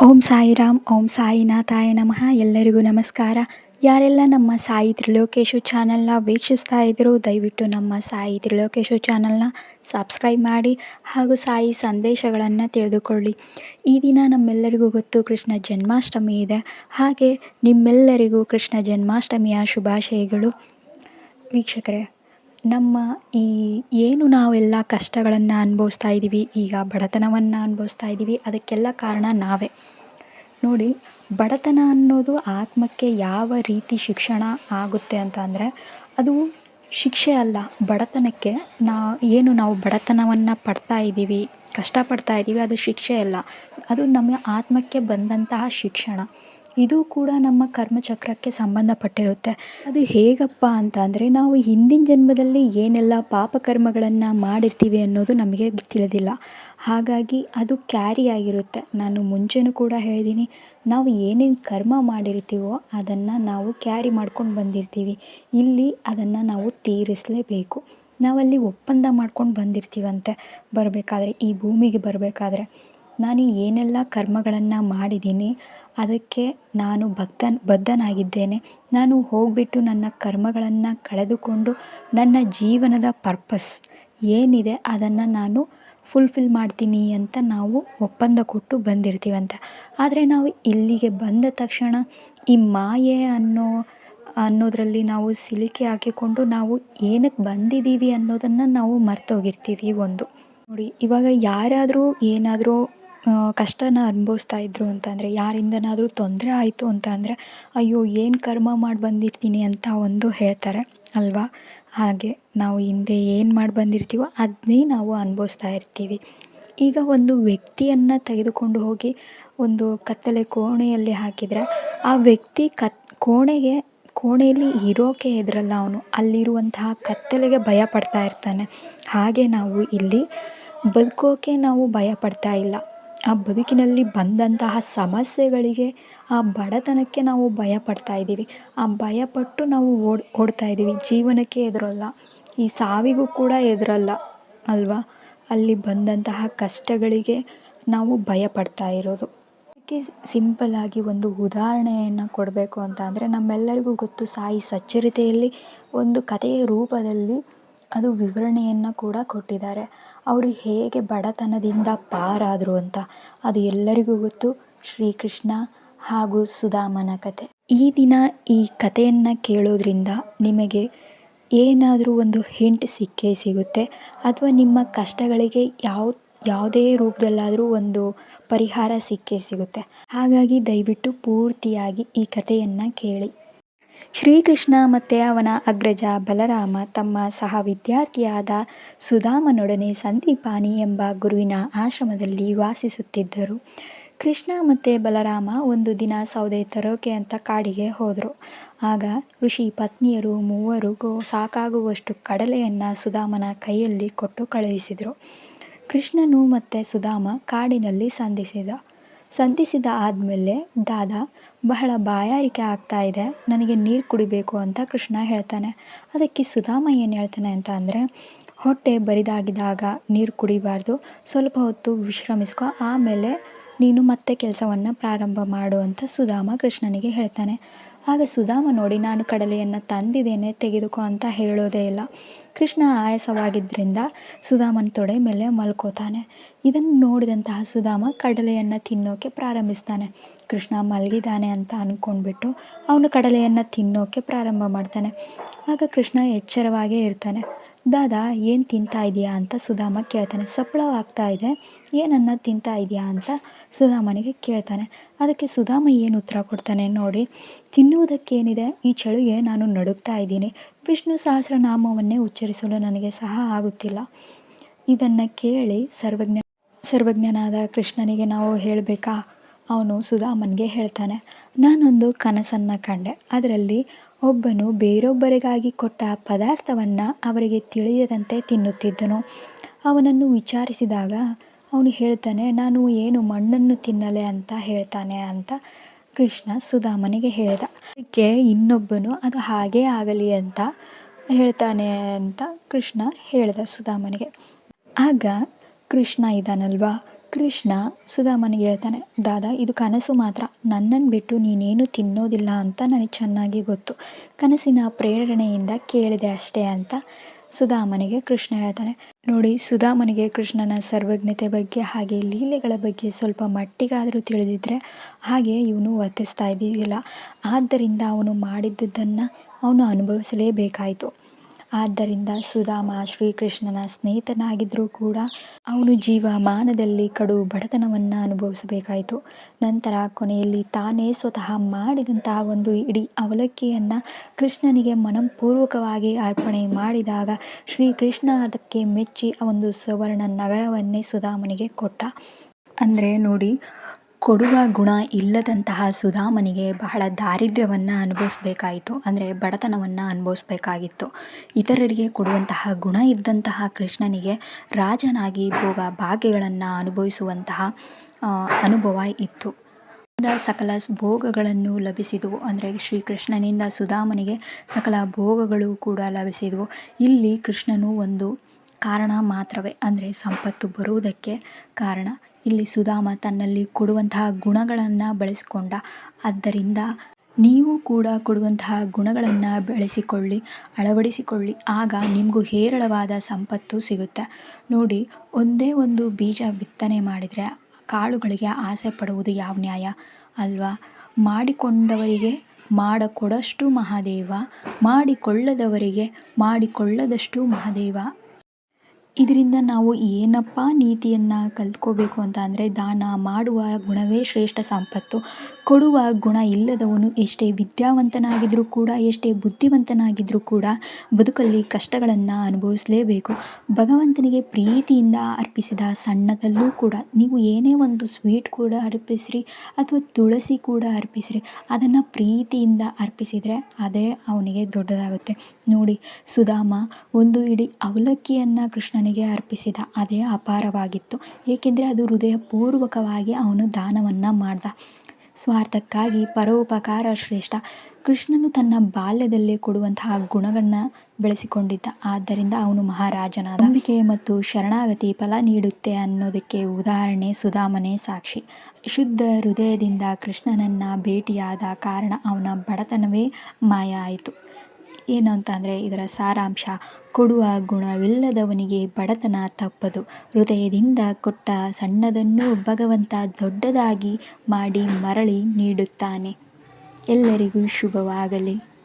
ಓಂ ಸಾಯಿರಾಮ್, ಓಂ ಸಾಯಿನಾಥಾಯ ನಮಃ. ಎಲ್ಲರಿಗೂ ನಮಸ್ಕಾರ. ಯಾರೆಲ್ಲ ನಮ್ಮ ಸಾಯಿ ತ್ರಿಲೋಕೇಶು ಚಾನಲ್ನ ವೀಕ್ಷಿಸ್ತಾ ಇದ್ದರೂ ದಯವಿಟ್ಟು ನಮ್ಮ ಸಾಯಿ ತ್ರಿಲೋಕೇಶು ಚಾನಲ್ನ ಸಬ್ಸ್ಕ್ರೈಬ್ ಮಾಡಿ ಹಾಗೂ ಸಾಯಿ ಸಂದೇಶಗಳನ್ನು ತಿಳಿದುಕೊಳ್ಳಿ. ಈ ದಿನ ನಮ್ಮೆಲ್ಲರಿಗೂ ಗೊತ್ತು, ಕೃಷ್ಣ ಜನ್ಮಾಷ್ಟಮಿ ಇದೆ. ಹಾಗೆ ನಿಮ್ಮೆಲ್ಲರಿಗೂ ಕೃಷ್ಣ ಜನ್ಮಾಷ್ಟಮಿಯ ಶುಭಾಶಯಗಳು. ವೀಕ್ಷಕರೇ ನಮ್ಮ ಈ ಏನು ನಾವೆಲ್ಲ ಕಷ್ಟಗಳನ್ನು ಅನುಭವಿಸ್ತಾ ಇದ್ದೀವಿ, ಈಗ ಬಡತನವನ್ನು ಅನುಭವಿಸ್ತಾ ಇದ್ದೀವಿ, ಅದಕ್ಕೆಲ್ಲ ಕಾರಣ ನಾವೇ. ನೋಡಿ, ಬಡತನ ಅನ್ನೋದು ಆತ್ಮಕ್ಕೆ ಯಾವ ರೀತಿ ಶಿಕ್ಷಣ ಆಗುತ್ತೆ ಅಂತ ಅಂದರೆ, ಅದು ಶಿಕ್ಷೆ ಅಲ್ಲ, ಬಡತನಕ್ಕೆ ನಾ, ಏನು ನಾವು ಬಡತನವನ್ನು ಪಡ್ತಾ ಇದ್ದೀವಿ ಕಷ್ಟಪಡ್ತಾ ಇದ್ದೀವಿ, ಅದು ಶಿಕ್ಷೆ ಅಲ್ಲ. ಅದು ನಮ್ಮ ಆತ್ಮಕ್ಕೆ ಬಂದಂತಹ ಶಿಕ್ಷಣ. ಇದು ಕೂಡ ನಮ್ಮ ಕರ್ಮಚಕ್ರಕ್ಕೆ ಸಂಬಂಧಪಟ್ಟಿರುತ್ತೆ. ಅದು ಹೇಗಪ್ಪ ಅಂತ ಅಂದರೆ ನಾವು ಹಿಂದಿನ ಜನ್ಮದಲ್ಲಿ ಏನೆಲ್ಲ ಪಾಪಕರ್ಮಗಳನ್ನು ಮಾಡಿರ್ತೀವಿ ಅನ್ನೋದು ನಮಗೆ ತಿಳಿದಿಲ್ಲ. ಹಾಗಾಗಿ ಅದು ಕ್ಯಾರಿ ಆಗಿರುತ್ತೆ. ನಾನು ಮುಂಚೆನೂ ಕೂಡ ಹೇಳಿದ್ದೀನಿ ನಾವು ಏನೇನು ಕರ್ಮ ಮಾಡಿರ್ತೀವೋ ಅದನ್ನು ನಾವು ಕ್ಯಾರಿ ಮಾಡ್ಕೊಂಡು ಬಂದಿರ್ತೀವಿ. ಇಲ್ಲಿ ಅದನ್ನು ನಾವು ತೀರಿಸಲೇಬೇಕು. ನಾವಲ್ಲಿ ಒಪ್ಪಂದ ಮಾಡ್ಕೊಂಡು ಬಂದಿರ್ತೀವಂತೆ. ಬರಬೇಕಾದ್ರೆ ಈ ಭೂಮಿಗೆ ಬರಬೇಕಾದ್ರೆ. ನಾನು ಏನೆಲ್ಲ ಕರ್ಮಗಳನ್ನು ಮಾಡಿದ್ದೀನಿ, ಅದಕ್ಕೆ ನಾನು ಭಕ್ತ ಬದ್ಧನಾಗಿದ್ದೇನೆ. ನಾನು ಹೋಗಿಬಿಟ್ಟು ನನ್ನ ಕರ್ಮಗಳನ್ನು ಕಳೆದುಕೊಂಡು ನನ್ನ ಜೀವನದ ಪರ್ಪಸ್ ಏನಿದೆ ಅದನ್ನು ನಾನು ಫುಲ್ಫಿಲ್ ಮಾಡ್ತೀನಿ ಅಂತ ನಾವು ಒಪ್ಪಂದ ಕೊಟ್ಟು ಬಂದಿರ್ತೀವಂತ. ಆದರೆ ನಾವು ಇಲ್ಲಿಗೆ ಬಂದ ತಕ್ಷಣ ಈ ಮಾಯೆ ಅನ್ನೋ, ಅನ್ನೋದರಲ್ಲಿ ನಾವು ಸಿಲುಕಿ ಹಾಕಿಕೊಂಡು ನಾವು ಏನಕ್ಕೆ ಬಂದಿದ್ದೀವಿ ಅನ್ನೋದನ್ನು ನಾವು ಮರ್ತೋಗಿರ್ತೀವಿ ಒಂದು. ನೋಡಿ, ಇವಾಗ ಯಾರಾದರೂ ಏನಾದರೂ ಕಷ್ಟನ ಅನುಭವಿಸ್ತಾ ಇದ್ರು ಅಂತಂದರೆ, ಯಾರಿಂದನಾದರೂ ತೊಂದರೆ ಆಯಿತು ಅಂತ ಅಂದರೆ ಅಯ್ಯೋ, ಏನು ಕರ್ಮ ಮಾಡಿ ಬಂದಿರ್ತೀನಿ ಅಂತ ಒಂದು ಹೇಳ್ತಾರೆ ಅಲ್ವಾ? ಹಾಗೆ ನಾವು ಹಿಂದೆ ಏನು ಮಾಡಿ ಬಂದಿರ್ತೀವೋ ಅದನ್ನೇ ನಾವು ಅನುಭವಿಸ್ತಾ ಇರ್ತೀವಿ. ಈಗ ಒಂದು ವ್ಯಕ್ತಿಯನ್ನು ತೆಗೆದುಕೊಂಡು ಹೋಗಿ ಒಂದು ಕತ್ತಲೆ ಕೋಣೆಯಲ್ಲಿ ಹಾಕಿದರೆ, ಆ ವ್ಯಕ್ತಿ ಕತ್, ಕೋಣೆಗೆ, ಕೋಣೆಯಲ್ಲಿ ಇರೋಕೆ ಹೆದರಲ್ಲ ಅವನು. ಅಲ್ಲಿರುವಂತಹ ಕತ್ತಲೆಗೆ ಭಯ ಪಡ್ತಾ ಇರ್ತಾನೆ. ಹಾಗೆ ನಾವು ಇಲ್ಲಿ ಬದುಕೋಕೆ ನಾವು ಭಯ ಪಡ್ತಾ ಇಲ್ಲ. ಆ ಬದುಕಿನಲ್ಲಿ ಬಂದಂತಹ ಸಮಸ್ಯೆಗಳಿಗೆ ಆ ಬಡತನಕ್ಕೆ ನಾವು ಭಯ ಪಡ್ತಾ ಇದ್ದೀವಿ. ಆ ಭಯಪಟ್ಟು ನಾವು ಓಡಿ, ಓಡ್ತಾ ಇದ್ದೀವಿ. ಜೀವನಕ್ಕೆ ಎದುರಲ್ಲ. ಈ ಸಾವಿಗೂ ಕೂಡ ಹೆದರಲ್ಲ ಅಲ್ವಾ? ಅಲ್ಲಿ ಬಂದಂತಹ ಕಷ್ಟಗಳಿಗೆ ನಾವು ಭಯ ಪಡ್ತಾ ಇರೋದು ಅದಕ್ಕೆ ಸಿಂಪಲ್ಲಾಗಿ ಒಂದು ಉದಾಹರಣೆಯನ್ನು ಕೊಡಬೇಕು ಅಂತ ಅಂದರೆ ನಮ್ಮೆಲ್ಲರಿಗೂ ಗೊತ್ತು, ಸಾಯಿ ಸಚ್ಚರಿತೆಯಲ್ಲಿ ಒಂದು ಕಥೆಯ ರೂಪದಲ್ಲಿ ಅದು ವಿವರಣೆಯನ್ನು ಕೂಡ ಕೊಟ್ಟಿದ್ದಾರೆ. ಅವರು ಹೇಗೆ ಬಡತನದಿಂದ ಪಾರಾದರು ಅಂತ ಅದು ಎಲ್ಲರಿಗೂ ಗೊತ್ತು. ಶ್ರೀಕೃಷ್ಣ ಹಾಗೂ ಸುಧಾಮನ ಕತೆ. ಈ ದಿನ ಈ ಕಥೆಯನ್ನು ಕೇಳೋದ್ರಿಂದ ನಿಮಗೆ ಏನಾದರೂ ಒಂದು ಹಿಂಟ್ ಸಿಕ್ಕೇ ಸಿಗುತ್ತೆ. ಅಥವಾ ನಿಮ್ಮ ಕಷ್ಟಗಳಿಗೆ ಯಾವ, ಯಾವುದೇ ರೂಪದಲ್ಲಾದರೂ ಒಂದು ಪರಿಹಾರ ಸಿಕ್ಕೇ ಸಿಗುತ್ತೆ. ಹಾಗಾಗಿ ದಯವಿಟ್ಟು ಪೂರ್ತಿಯಾಗಿ ಈ ಕಥೆಯನ್ನು ಕೇಳಿ. ಶ್ರೀಕೃಷ್ಣ ಮತ್ತು ಅವನ ಅಗ್ರಜ ಬಲರಾಮ ತಮ್ಮ ಸಹ ವಿದ್ಯಾರ್ಥಿಯಾದ ಸುಧಾಮನೊಡನೆ ಸಂದೀಪಾನಿ ಎಂಬ ಗುರುವಿನ ಆಶ್ರಮದಲ್ಲಿ ವಾಸಿಸುತ್ತಿದ್ದರು. ಕೃಷ್ಣ ಮತ್ತು ಬಲರಾಮ ಒಂದು ದಿನ ಸೌದೆ ತರೋಕೆ ಅಂತ ಕಾಡಿಗೆ ಹೋದರು. ಆಗ ಋಷಿ ಪತ್ನಿಯರು ಮೂವರಿಗೂ ಸಾಕಾಗುವಷ್ಟು ಕಡಲೆಯನ್ನು ಸುಧಾಮನ ಕೈಯಲ್ಲಿ ಕೊಟ್ಟು ಕಳುಹಿಸಿದರು. ಕೃಷ್ಣನು ಮತ್ತು ಸುಧಾಮ ಕಾಡಿನಲ್ಲಿ ಸಂಧಿಸಿದ. ಸಂಧಿಸಿದ ಆದಮೇಲೆ, ದಾದಾ, ಬಹಳ ಬಾಯಾರಿಕೆ ಆಗ್ತಾ ಇದೆ. ನನಗೆ ನೀರು ಕುಡಿಬೇಕು ಅಂತ ಕೃಷ್ಣ ಹೇಳ್ತಾನೆ. ಅದಕ್ಕೆ ಸುಧಾಮ ಏನು ಹೇಳ್ತಾನೆ ಅಂತ ಅಂದರೆ, ಹೊಟ್ಟೆ ಬರಿದಾಗಿದಾಗ ನೀರು ಕುಡಿಬಾರ್ದು. ಸ್ವಲ್ಪ ಹೊತ್ತು ವಿಶ್ರಮಿಸ್ಕೊ. ಆಮೇಲೆ ನೀನು ಮತ್ತೆ ಕೆಲಸವನ್ನು ಪ್ರಾರಂಭ ಮಾಡು ಅಂತ ಸುಧಾಮ ಕೃಷ್ಣನಿಗೆ ಹೇಳ್ತಾನೆ. ಆಗ ಸುಧಾಮ ನೋಡಿ ನಾನು ಕಡಲೆಯನ್ನು ತಂದಿದ್ದೇನೆ, ತೆಗೆದುಕೋ ಅಂತ ಹೇಳೋದೇ ಇಲ್ಲ. ಕೃಷ್ಣ ಆಯಾಸವಾಗಿದ್ದರಿಂದ ಸುಧಾಮನ ತೊಡೆ ಮೇಲೆ ಮಲ್ಕೋತಾನೆ. ಇದನ್ನು ನೋಡಿದಂತಹ ಸುಧಾಮ ಕಡಲೆಯನ್ನು ತಿನ್ನೋಕೆ ಪ್ರಾರಂಭಿಸ್ತಾನೆ. ಕೃಷ್ಣ ಮಲಗಿದ್ದಾನೆ ಅಂತ ಅಂದ್ಕೊಂಡ್ಬಿಟ್ಟು ಅವನು ಕಡಲೆಯನ್ನು ತಿನ್ನೋಕೆ ಪ್ರಾರಂಭ ಮಾಡ್ತಾನೆ. ಆಗ ಕೃಷ್ಣ ಎಚ್ಚರವಾಗೇ ಇರ್ತಾನೆ. ದಾದಾ, ಏನು ತಿಂತಾ ಇದೆಯಾ? ಅಂತ ಸುಧಾಮ ಕೇಳ್ತಾನೆ. ಸಪ್ಪಳವಾಗ್ತಾ ಇದೆ ಏನನ್ನ ತಿಂತಾ ಇದೆಯಾ? ಅಂತ ಸುಧಾಮನಿಗೆ ಕೇಳ್ತಾನೆ. ಅದಕ್ಕೆ ಸುಧಾಮ ಏನು ಉತ್ತರ ಕೊಡ್ತಾನೆ ನೋಡಿ, ತಿನ್ನುವುದಕ್ಕೇನಿದೆ? ಈ ಚಳಿಗೆ ನಾನು ನಡುಗ್ತಾ ಇದ್ದೀನಿ. ವಿಷ್ಣು ಸಹಸ್ರನಾಮವನ್ನೇ ಉಚ್ಚರಿಸಲು ನನಗೆ ಸಹ ಆಗುತ್ತಿಲ್ಲ. ಇದನ್ನು ಕೇಳಿ ಸರ್ವಜ್ಞ, ಸರ್ವಜ್ಞನಾದ ಕೃಷ್ಣನಿಗೆ ನಾವು ಹೇಳಬೇಕಾ? ಅವನು ಸುಧಾಮನಿಗೆ ಹೇಳ್ತಾನೆ. ನಾನೊಂದು ಕನಸನ್ನು ಕಂಡೆ. ಅದರಲ್ಲಿ ಒಬ್ಬನು ಬೇರೊಬ್ಬರಿಗಾಗಿ ಕೊಟ್ಟ ಪದಾರ್ಥವನ್ನು ಅವರಿಗೆ ತಿಳಿಯದಂತೆ ತಿನ್ನುತ್ತಿದ್ದನು. ಅವನನ್ನು ವಿಚಾರಿಸಿದಾಗ ಅವನು ಹೇಳ್ತಾನೆ, ನಾನು ಏನು ಮಣ್ಣನ್ನು ತಿನ್ನಲೆ ಅಂತ ಹೇಳ್ತಾನೆ ಅಂತ ಕೃಷ್ಣ ಸುಧಾಮನಿಗೆ ಹೇಳ್ದ. ಅದಕ್ಕೆ ಇನ್ನೊಬ್ಬನು, ಅದು ಹಾಗೇ ಆಗಲಿ ಅಂತ ಹೇಳ್ತಾನೆ ಅಂತ ಕೃಷ್ಣ ಹೇಳ್ದ ಸುಧಾಮನಿಗೆ. ಆಗ ಕೃಷ್ಣ ಇದ್ದಾನಲ್ವಾ ಕೃಷ್ಣ ಸುಧಾಮನಿಗೆ ಹೇಳ್ತಾನೆ, ದಾದಾ, ಇದು ಕನಸು ಮಾತ್ರ. ನನ್ನನ್ನು ಬಿಟ್ಟು ನೀನೇನು ತಿನ್ನೋದಿಲ್ಲ ಅಂತ ನನಗೆ ಚೆನ್ನಾಗಿ ಗೊತ್ತು. ಕನಸಿನ ಪ್ರೇರಣೆಯಿಂದ ಕೇಳಿದೆ ಅಷ್ಟೇ ಅಂತ ಸುಧಾಮನಿಗೆ ಕೃಷ್ಣ ಹೇಳ್ತಾನೆ. ನೋಡಿ, ಸುಧಾಮನಿಗೆ ಕೃಷ್ಣನ ಸರ್ವಜ್ಞತೆ ಬಗ್ಗೆ, ಹಾಗೆ ಲೀಲೆಗಳ ಬಗ್ಗೆ ಸ್ವಲ್ಪ ಮಟ್ಟಿಗಾದರೂ ತಿಳಿದಿದ್ದರೆ ಹಾಗೆ ಇವನು ವರ್ತಿಸ್ತಾ ಇದ್ದಿದ್ದಿಲ್ಲ. ಆದ್ದರಿಂದ ಅವನು ಮಾಡಿದ್ದುದನ್ನು ಅವನು ಅನುಭವಿಸಲೇಬೇಕಾಯಿತು. ಆದ್ದರಿಂದ ಸುಧಾಮ ಶ್ರೀಕೃಷ್ಣನ ಸ್ನೇಹಿತನಾಗಿದ್ದರೂ ಕೂಡ ಅವನು ಜೀವಮಾನದಲ್ಲಿ ಕಡು ಬಡತನವನ್ನು ಅನುಭವಿಸಬೇಕಾಯಿತು. ನಂತರ ಕೊನೆಯಲ್ಲಿ ತಾನೇ ಸ್ವತಃ ಮಾಡಿದಂತಹ ಒಂದು ಇಡೀ ಅವಲಕ್ಕಿಯನ್ನು ಕೃಷ್ಣನಿಗೆ ಮನಃಪೂರ್ವಕವಾಗಿ ಅರ್ಪಣೆ ಮಾಡಿದಾಗ ಶ್ರೀಕೃಷ್ಣ ಅದಕ್ಕೆ ಮೆಚ್ಚಿ ಆ ಒಂದು ಸುವರ್ಣ ನಗರವನ್ನೇ ಸುಧಾಮನಿಗೆ ಕೊಟ್ಟ. ಅಂದರೆ ನೋಡಿ ಕೊಡುವ ಗುಣ ಇಲ್ಲದಂತಹ ಸುಧಾಮನಿಗೆ ಬಹಳ ದಾರಿದ್ರ್ಯವನ್ನು ಅನುಭವಿಸ್ಬೇಕಾಯಿತು, ಅಂದರೆ ಬಡತನವನ್ನು ಅನುಭವಿಸ್ಬೇಕಾಗಿತ್ತು. ಇತರರಿಗೆ ಕೊಡುವಂತಹ ಗುಣ ಇದ್ದಂತಹ ಕೃಷ್ಣನಿಗೆ ರಾಜನಾಗಿ ಭೋಗ ಭಾಗ್ಯಗಳನ್ನು ಅನುಭವಿಸುವಂತಹ ಅನುಭವ ಇತ್ತು. ಸಕಲ ಭೋಗಗಳನ್ನು ಲಭಿಸಿದವು, ಅಂದರೆ ಶ್ರೀಕೃಷ್ಣನಿಂದ ಸುಧಾಮನಿಗೆ ಸಕಲ ಭೋಗಗಳು ಕೂಡ ಲಭಿಸಿದವು. ಇಲ್ಲಿ ಕೃಷ್ಣನು ಒಂದು ಕಾರಣ ಮಾತ್ರವೇ, ಅಂದರೆ ಸಂಪತ್ತು ಬರುವುದಕ್ಕೆ ಕಾರಣ. ಇಲ್ಲಿ ಸುಧಾಮ ತನ್ನಲ್ಲಿ ಕೊಡುವಂತಹ ಗುಣಗಳನ್ನು ಬಳಸಿಕೊಂಡ. ಆದ್ದರಿಂದ ನೀವು ಕೂಡ ಕೊಡುವಂತಹ ಗುಣಗಳನ್ನು ಬೆಳೆಸಿಕೊಳ್ಳಿ, ಅಳವಡಿಸಿಕೊಳ್ಳಿ. ಆಗ ನಿಮಗೂ ಹೇರಳವಾದ ಸಂಪತ್ತು ಸಿಗುತ್ತೆ. ನೋಡಿ, ಒಂದೇ ಒಂದು ಬೀಜ ಬಿತ್ತನೆ ಮಾಡಿದರೆ ಕಾಳುಗಳಿಗೆ ಆಸೆ ಪಡುವುದು ಯಾವ ನ್ಯಾಯ? ಅಲ್ವಾ? ಮಾಡಿಕೊಂಡವರಿಗೆ ಮಾಡಕೊಡಷ್ಟು ಮಹಾದೇವ, ಮಾಡಿಕೊಳ್ಳದವರಿಗೆ ಮಾಡಿಕೊಳ್ಳದಷ್ಟು ಮಹಾದೇವ. ಇದರಿಂದ ನಾವು ಏನಪ್ಪ ನೀತಿಯನ್ನು ಕಲ್ತ್ಕೋಬೇಕು ಅಂತ ಅಂದರೆ ದಾನ ಮಾಡುವ ಗುಣವೇ ಶ್ರೇಷ್ಠ ಸಂಪತ್ತು. ಕೊಡುವ ಗುಣ ಇಲ್ಲದವನು ಎಷ್ಟೇ ವಿದ್ಯಾವಂತನಾಗಿದ್ದರೂ ಕೂಡ, ಎಷ್ಟೇ ಬುದ್ಧಿವಂತನಾಗಿದ್ದರೂ ಕೂಡ ಬದುಕಲ್ಲಿ ಕಷ್ಟಗಳನ್ನು ಅನುಭವಿಸಲೇಬೇಕು. ಭಗವಂತನಿಗೆ ಪ್ರೀತಿಯಿಂದ ಅರ್ಪಿಸಿದ ಸಣ್ಣದಲ್ಲೂ ಕೂಡ ನೀವು ಏನೇ ಒಂದು ಸ್ವೀಟ್ ಕೂಡ ಅರ್ಪಿಸಿರಿ ಅಥವಾ ತುಳಸಿ ಕೂಡ ಅರ್ಪಿಸಿರಿ, ಅದನ್ನು ಪ್ರೀತಿಯಿಂದ ಅರ್ಪಿಸಿದರೆ ಅದೇ ಅವನಿಗೆ ದೊಡ್ಡದಾಗುತ್ತೆ. ನೋಡಿ ಸುಧಾಮ, ಒಂದು ಇಡೀ ಅವಲಕ್ಕಿಯನ್ನು ಕೃಷ್ಣನಿಗೆ ಅರ್ಪಿಸಿದ ಅದೇ ಅಪಾರವಾಗಿತ್ತು. ಏಕೆಂದರೆ ಅದು ಹೃದಯಪೂರ್ವಕವಾಗಿ ಅವನು ದಾನವನ್ನು ಮಾಡಿದ. ಸ್ವಾರ್ಥಕ್ಕಾಗಿ ಪರೋಪಕಾರ ಶ್ರೇಷ್ಠ. ಕೃಷ್ಣನು ತನ್ನ ಬಾಲ್ಯದಲ್ಲೇ ಕೊಡುವಂತಹ ಗುಣಗಳನ್ನ ಬೆಳೆಸಿಕೊಂಡಿದ್ದ. ಆದ್ದರಿಂದ ಅವನು ಮಹಾರಾಜನಾದ. ನಂಬಿಕೆ ಮತ್ತು ಶರಣಾಗತಿ ಫಲ ನೀಡುತ್ತೆ ಅನ್ನೋದಕ್ಕೆ ಉದಾಹರಣೆ ಸುಧಾಮನೆ ಸಾಕ್ಷಿ. ಶುದ್ಧ ಹೃದಯದಿಂದ ಕೃಷ್ಣನನ್ನ ಭೇಟಿಯಾದ ಕಾರಣ ಅವನ ಬಡತನವೇ ಮಾಯ ಆಯಿತು. ಏನು ಅಂತ ಅಂದರೆ ಇದರ ಸಾರಾಂಶ, ಕೊಡುವ ಗುಣವಿಲ್ಲದವನಿಗೆ ಬಡತನ ತಪ್ಪದು. ಹೃದಯದಿಂದ ಕೊಟ್ಟ ಸಣ್ಣದನ್ನು ಭಗವಂತ ದೊಡ್ಡದಾಗಿ ಮಾಡಿ ಮರಳಿ ನೀಡುತ್ತಾನೆ. ಎಲ್ಲರಿಗೂ ಶುಭವಾಗಲಿ.